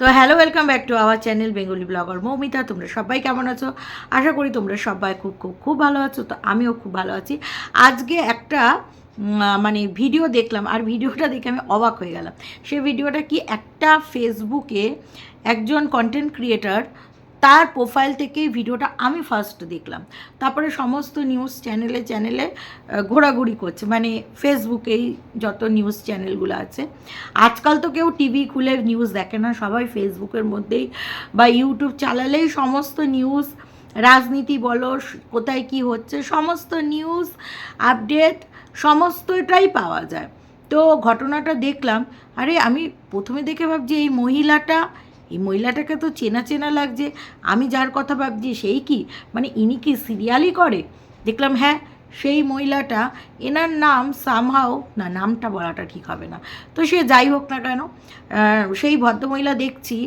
তো hello welcome back to our channel Bengali blogger Moumita তোমরা সবাই কেমন আছো? আশা করি তোমরা সবাই খুব খুব খুব ভালো আছো। তো আমিও খুব ভালো আছি। আজকে একটা মানে ভিডিও দেখলাম, আর ভিডিওটা দেখে আমি অবাক হয়ে গেলাম। সে ভিডিওটা কি একটা ফেসবুকে একজন কন্টেন্ট ক্রিয়েটার তার প্রোফাইল থেকেই ভিডিওটা আমি ফার্স্ট দেখলাম। তারপরে সমস্ত নিউজ চ্যানেলে চ্যানেলে ঘোরাঘুরি করছে। মানে ফেসবুকেই যত নিউজ চ্যানেলগুলো আছে। আজকাল তো কেউ টিভি খুলে নিউজ দেখে না। সবাই ফেসবুকের মধ্যেই বা ইউটিউব চালালেই সমস্ত নিউজ রাজনীতি বলো, কোথায় কি হচ্ছে, সমস্ত নিউজ আপডেট সমস্তটাই পাওয়া যায়। তো ঘটনাটা দেখলাম। আরে আমি প্রথমে দেখে ভাবছি এই মহিলাটা এই মহিলাটাকে তো চেনা চেনা লাগছে। আমি যার কথা ভাবছি সেই কি? মানে ইনি কি সিরিয়ালই করে? দেখলাম হ্যাঁ সেই মহিলাটা, এনার নাম সামহাও না, নামটা বলাটা ঠিক হবে না। তো সে যাই হোক না কেন সেই ভদ্রমহিলা দেখছি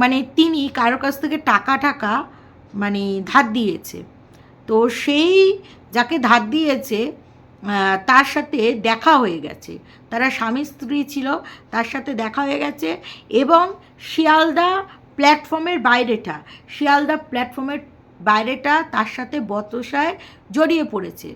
মানে তিনি কারও কাছ থেকে টাকা টাকা মানে ধার দিয়েছে। তো সেই যাকে ধার দিয়েছে তার সাথে দেখা হয়ে গেছে। তারা স্বামী স্ত্রী ছিল, তার সাথে দেখা হয়ে গেছে এবং শিয়ালদা প্ল্যাটফর্মের বাইরেটা, শিয়ালদা প্ল্যাটফর্মের বাইরেটা তার সাথে বতসায় জড়িয়ে পড়েছে।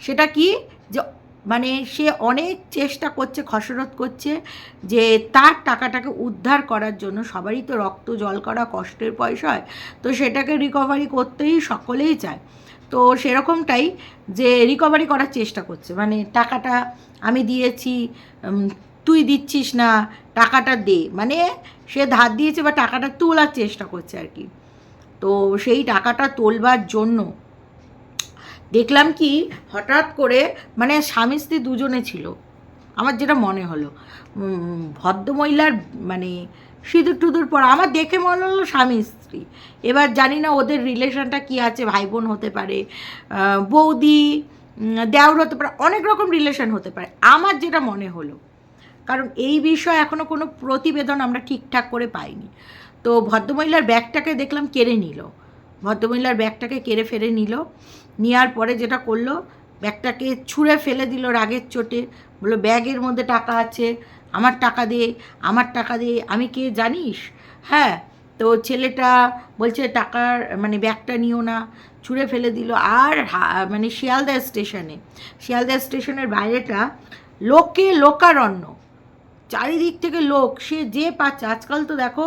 সেটা কি? যে মানে সে অনেক চেষ্টা করছে, খসরত করছে যে তার টাকাটাকে উদ্ধার করার জন্য, সবারই তো রক্ত, জল করা কষ্টের পয়সা হয় তো সেটাকে রিকভারি করতেই সকলেই চায়। তো সেরকমটাই যে রিকভারি করার চেষ্টা করছে। মানে টাকাটা আমি দিয়েছি তুই দিচ্ছিস না, টাকাটা দে। মানে সে ধার দিয়েছে বা টাকাটা তোলার চেষ্টা করছে আর কি। তো সেই টাকাটা তোলবার জন্য দেখলাম কি, হঠাৎ করে মানে স্বামী স্ত্রী দুজনে ছিল। আমার যেটা মনে হলো ভদ্রমহিলার মানে সিঁদুর টুদুর পর। আমার দেখে মনে হলো স্বামী স্ত্রী। এবার জানি না ওদের রিলেশনটা কি আছে ভাই বোন হতে পারে বৌদি দেওর হতে পারে, অনেক রকম রিলেশন হতে পারে। আমার যেটা মনে হলো কারণ এই বিষয়ে এখনও কোনো প্রতিবেদন আমরা ঠিকঠাক করে পাইনি। তো ভদ্রমহিলার ব্যাগটাকে দেখলাম কেড়ে নিল। ভদ্রমহিলার ব্যাগটাকে কেড়ে ফেলে নিল। নেওয়ার পরে যেটা করল, ব্যাগটাকে ছুঁড়ে ফেলে দিল রাগের চোটে। বলল, ব্যাগের মধ্যে টাকা আছে, আমার টাকা দে, আমার টাকা দে, আমি কে, জানিস? হ্যাঁ তো ছেলেটা বলছে, টাকার মানে ব্যাগটা নিও না। ছুঁড়ে ফেলে দিল। আর মানে শিয়ালদা স্টেশনে, শিয়ালদা স্টেশনের বাইরেটা লোকে লোকারণ্য। চারিদিক থেকে লোক, সে যে পাচ্ছে। আজকাল তো দেখো,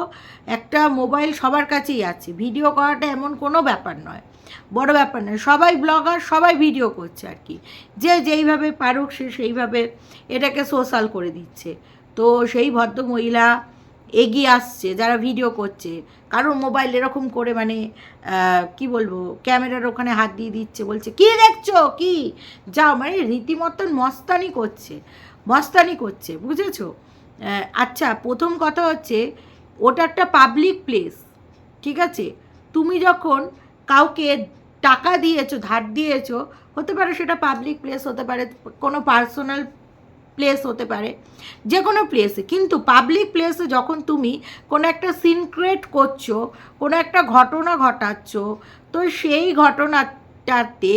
একটা মোবাইল সবার কাছেই আছে। ভিডিও করাটা এমন কোনো ব্যাপার নয়। বড় ব্যাপার নয়। সবাই ব্লগার, সবাই ভিডিও করছে আর কি। যে যেইভাবে পারুক, সে সেইভাবে এটাকে সোশ্যাল করে দিচ্ছে। তো সেই ভদ্র মহিলা এগিয়ে আসছে, যারা ভিডিও করছে। কারোর মোবাইল এরকম করে মানে কি বলব, ক্যামেরার ওখানে হাত দিয়ে দিচ্ছে, বলছে, কি দেখছ? কি? যাও মানে রীতিমতন মস্তানি করছে। মস্তানি করছে, বুঝেছ? আচ্ছা প্রথম কথা হচ্ছে, ওটা একটা পাবলিক প্লেস ঠিক আছে? তুমি যখন কাউকে টাকা দিয়েছ, ধার দিয়েছ, হতে পারে সেটা পাবলিক প্লেস হতে পারে কোনো পার্সোনাল প্লেস হতে পারে যে কোনো প্লেসে কিন্তু পাবলিক প্লেসে যখন তুমি কোনো একটা সিন ক্রিয়েট করছ, কোনো একটা ঘটনা ঘটাচ্ছ, তো সেই ঘটনাটাতে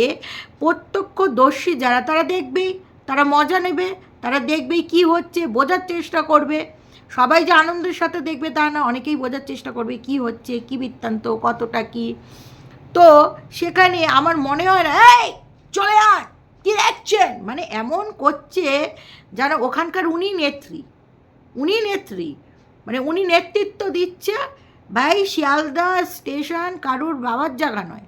প্রত্যক্ষদর্শী যারা, তারা দেখবেই, তারা মজা নেবে। তারা দেখবে কি হচ্ছে, বোঝার চেষ্টা করবে। সবাই যে আনন্দের সাথে দেখবে তা না, অনেকেই বোঝার চেষ্টা করবে কি হচ্ছে, কি বৃত্তান্ত, কতটা কি। তো সেখানে আমার মনে হয় না, এই, চলে আয়, কি দেখছেন? মানে এমন করছে যেন ওখানকার উনি নেত্রী উনি নেত্রী মানে উনি নেতৃত্ব দিচ্ছে ভাই শিয়ালদা স্টেশন কারুর বাবার জায়গা নয়।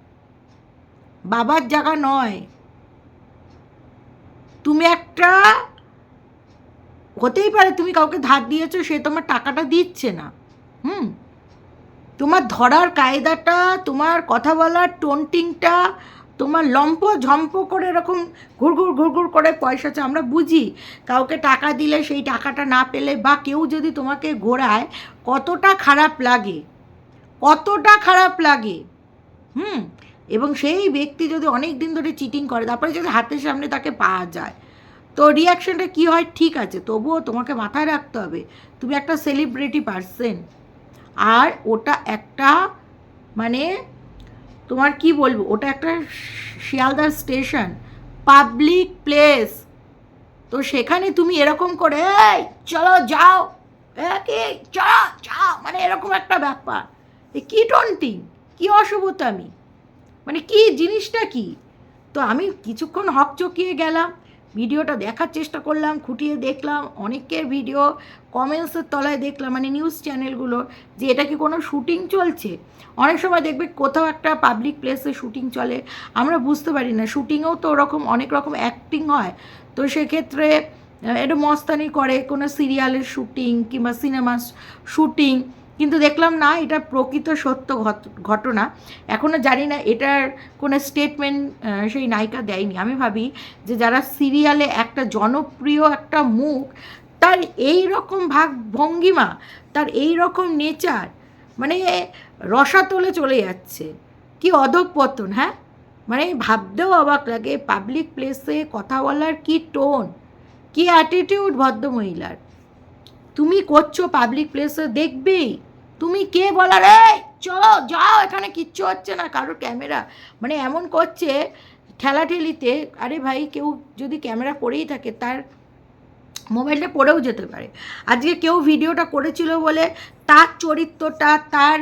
বাবার জায়গা নয়। তুমি একটা হতেই পারে তুমি কাউকে ধার দিয়েছ, সে তোমার টাকাটা দিচ্ছে না। হুম? তোমার ধরার কায়দাটা, তোমার কথা বলার টোনটিংটা, তোমার লম্প ঝম্প করে এরকম ঘুরঘুর ঘুরঘুর করে পয়সা চা আমরা বুঝি। কাউকে টাকা দিলে সেই টাকাটা না পেলে বা কেউ যদি তোমাকে ঘোরায়, কতটা খারাপ লাগে, কতটা খারাপ লাগে। হুম? এবং সেই ব্যক্তি যদি অনেক দিন ধরে চিটিং করে, তারপরে যদি হাতের সামনে তাকে পাওয়া যায় তো রিয়াকশনটা কী হয়? ঠিক আছে, তবুও তোমাকে মাথায় রাখতে হবে, তুমি একটা সেলিব্রিটি পার্সন আর ওটা একটা মানে তোমার কি বলব, ওটা একটা শিয়ালদা স্টেশন পাবলিক প্লেস তো সেখানে তুমি এরকম করে, এই, চলো যাও, এ কে চা চা মানে এরকম একটা ব্যাপার। কী টন্টিং কী অশুভতামি মানে কি জিনিসটা কি? তো আমি কিছুক্ষণ হকচকিয়ে গেলাম ভিডিওটা দেখার চেষ্টা করলাম, খুঁটিয়ে দেখলাম, অনেকের ভিডিও কমেন্টসের তলায় দেখলাম মানে নিউজ চ্যানেলগুলো যে এটা কি কোনো শুটিং চলছে? অনেক সময় দেখবে কোথাও একটা পাবলিক প্লেসে শুটিং চলে, আমরা বুঝতে পারি না শুটিংয়েও তো ওরকম অনেক রকম অ্যাক্টিং হয়, তো সেক্ষেত্রে এটা মস্তানি করে কোনো সিরিয়ালের শুটিং কিংবা সিনেমার শুটিং কিন্তু দেখলাম না, এটা প্রকৃত সত্য ঘট- ঘটনা। এখনও জানি না এটার কোনো স্টেটমেন্ট সেই নায়িকা দেয়নি। আমি ভাবি যে যারা সিরিয়ালে একটা জনপ্রিয় একটা মুখ, তার এই রকম ভাগ ভঙ্গিমা, তার এই রকম নেচার মানে রসাতলে চলে যাচ্ছে। কি অধঃপতন হ্যাঁ? মানে ভাবতেও অবাক লাগে পাবলিক প্লেসে কথা বলার কি টোন কি অ্যাটিটিউড ভদ্রমহিলার। তুমি করছ পাবলিক প্লেসে দেখবেই তুমি কে বলার? এই, চলো, যাও, এখানে কিচ্ছু হচ্ছে না কারোর ক্যামেরা। মানে এমন করছে ঠেলাঠেলিতে আরে ভাই, কেউ যদি ক্যামেরা করেই থাকে, তার মোবাইলটা পড়েও যেতে পারে। আজকে কেউ ভিডিওটা করেছিল বলে তার চরিত্রটা, তার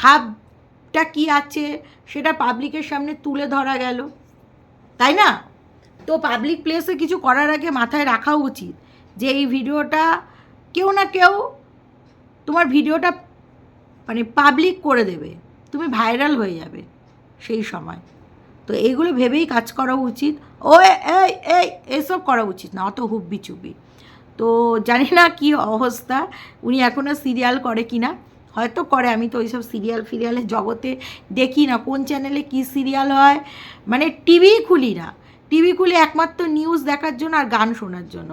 ভাবটা কি আছে, সেটা পাবলিকের সামনে তুলে ধরা গেল। তাই না? তো পাবলিক প্লেসে কিছু করার আগে মাথায় রাখা উচিত যে, এই ভিডিওটা কেউ না কেউ, তোমার ভিডিওটা মানে পাবলিক করে দেবে। তুমি ভাইরাল হয়ে যাবে সেই সময়। তো এইগুলো ভেবেই কাজ করা উচিত। ও এই এসব করা উচিত না, অত হুব্বি চুবি তো জানি না কি অবস্থা, উনি এখনও সিরিয়াল করে কি না হয়তো করে, আমি তো ওইসব সিরিয়াল ফিরিয়ালের জগতে দেখি না, কোন চ্যানেলে কি সিরিয়াল হয়। মানে টিভি খুলি না। টিভি খুলে একমাত্র নিউজ দেখার জন্য আর গান শোনার জন্য।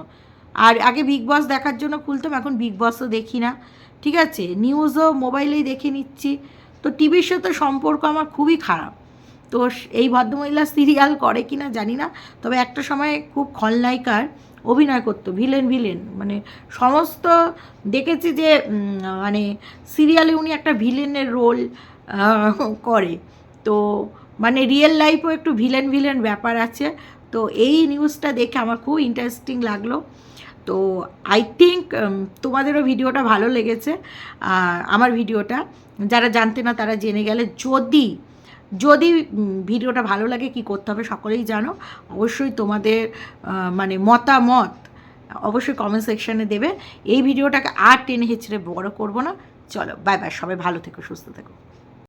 আর আগে বিগ বস দেখার জন্য খুলতাম, এখন বিগ বসও দেখি না। ঠিক আছে? নিউজও মোবাইলেই দেখে নিচ্ছি। তো টিভির সাথে সম্পর্ক আমার খুবই খারাপ। তো এই ভদ্রমহিলা সিরিয়াল করে কি না জানি না। তবে একটা সময় খুব খলনায়িকার অভিনয় করতো ভিলেন ভিলেন মানে সমস্ত দেখেছি যে মানে সিরিয়ালে উনি একটা ভিলেনের রোল করে। তো মানে রিয়েল লাইফও একটু ভিলেন ভিলেন ব্যাপার আছে। তো এই নিউজটা দেখে আমার খুব ইন্টারেস্টিং লাগল। তো আই থিঙ্ক তোমাদেরও ভিডিওটা ভালো লেগেছে আমার ভিডিওটা। যারা জানতে না, তারা জেনে গেলে যদি যদি ভিডিওটা ভালো লাগে, কি করতে হবে সকলেই জানো। অবশ্যই তোমাদের মানে মতামত অবশ্যই কমেন্ট সেকশানে দেবে। এই ভিডিওটাকে আর টেনে হেঁচড়ে বড় করব না। চলো বাই বাই সবাই ভালো থেকো, সুস্থ থেকো।